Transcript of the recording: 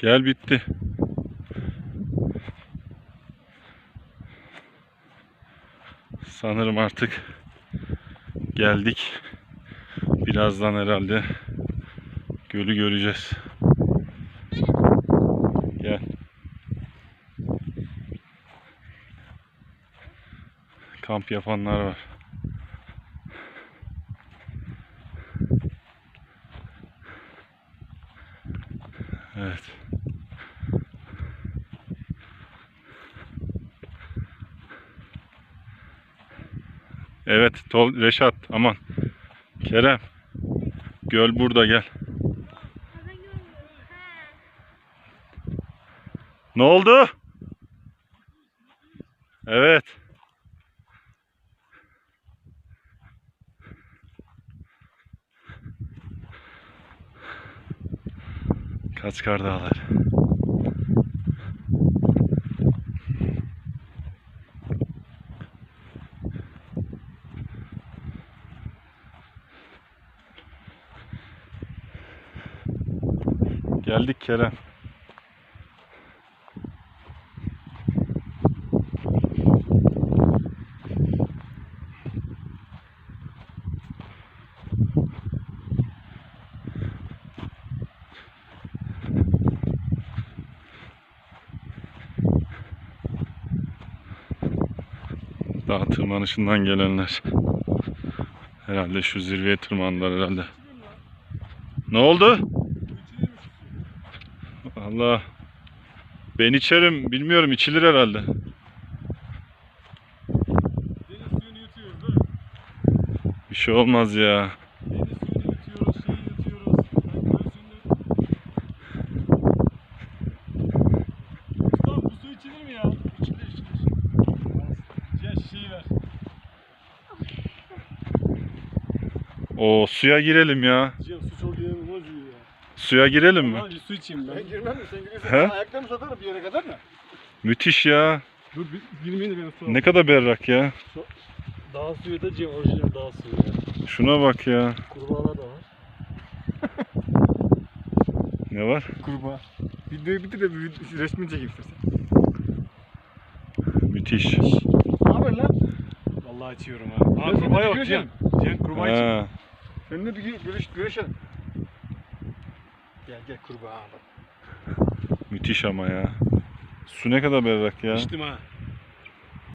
Gel bitti. Sanırım artık geldik. Birazdan herhalde gölü göreceğiz. Gel. Kamp yapanlar var. Evet. Evet, Tol Reşat aman. Kerem. Göl burada gel. Ne oldu? Evet. Kaçkar Dağları. Geldik Kerem. Dağ tırmanışından gelenler. Herhalde şu zirveye tırmandılar herhalde. Ne oldu? Allah. Ben içerim. Bilmiyorum içilir herhalde. Bir şey olmaz ya. O suya girelim ya. Su çok ya. Suya girelim mi? Bir su içeyim ben. Ben girmem mi? Sen girirsen He? ayaklarımı satarım bir yere kadar mı? Müthiş ya. Dur bir girmeyin de benim su. Ne kadar berrak ya. Dağ suyu da Cihan orijinal dağ suyu ya. Şuna bak ya. Kurbağalar da var. Ne var? Kurbağa. Videoyu bitir de bir vid- resmini çekeyim istersen. Müthiş. Ne haber lan? Vallahi içiyorum ha. Ben kurbağaya bak Cihan. Cihan kurbağa için. Ha, Seninle bir gö- görüş, görüşelim. Gel gel kurbağa bak. müthiş ama ya. Su ne kadar berrak ya. İçtim ha.